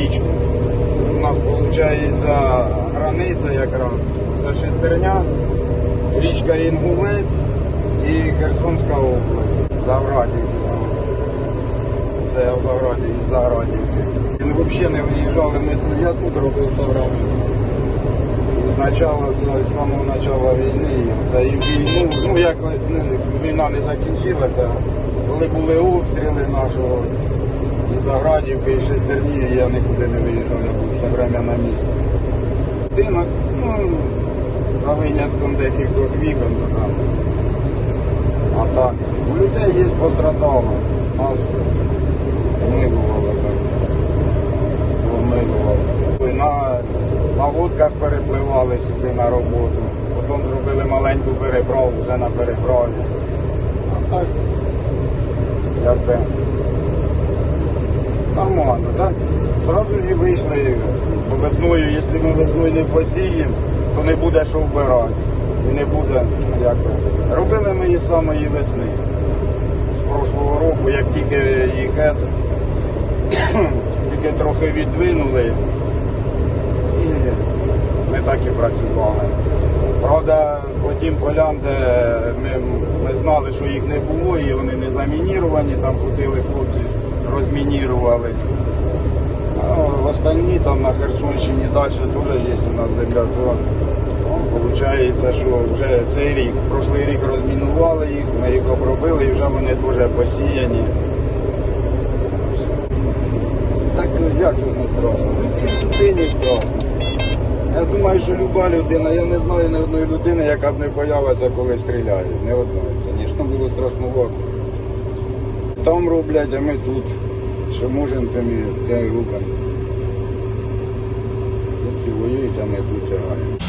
річ. У нас виходить границя якраз. Це шестерня, річка Інгулець і Херсонська область. Заврадівка. Це я в Заграді, із Заградівки. Він взагалі не виїжджали, я тут робив Заврадівку. Начало, з самого початку війни, це і війну, ну як ну, війна не закінчилася, коли були обстріли нашого і Заградівки, і Шестернії, я нікуди не виїжджав, я був все время на місці. Динок, ну, за винятком декількох вікон, то там. А так, у людей є пострадало. Нас милувало так. Помилувало. На, на лодках перепливали сюди на роботу. Потім зробили маленьку переправу вже на переправі. А так, якби нормально, так? Зразу ж і вийшли. Весною, якщо ми весною не посіємо, то не буде що вбирати. І не буде, як. Робили ми її самої весни. З прошлого року, як тільки їх тільки трохи відвинули. І ми так і працювали. Правда, по тим полям, де ми, ми знали, що їх не було, і вони не замініровані, там ходили хлопці, розмінірували. А в остальні там на Херсонщині далі теж є у нас земля, то виходить, що вже цей рік, прошлий рік розмінували їх, ми їх обробили і вже вони теж посіяні. Так ну, як тут не страшно? Ти не страшно. Я думаю, що люба людина, я не знаю ні одної людини, яка б не боялася, коли стріляють. Не одної. Звісно, було страшновато. Там роблять, а ми тут. Що можемо, там і руками. Хлопці воюють, а ми тут тягаємо.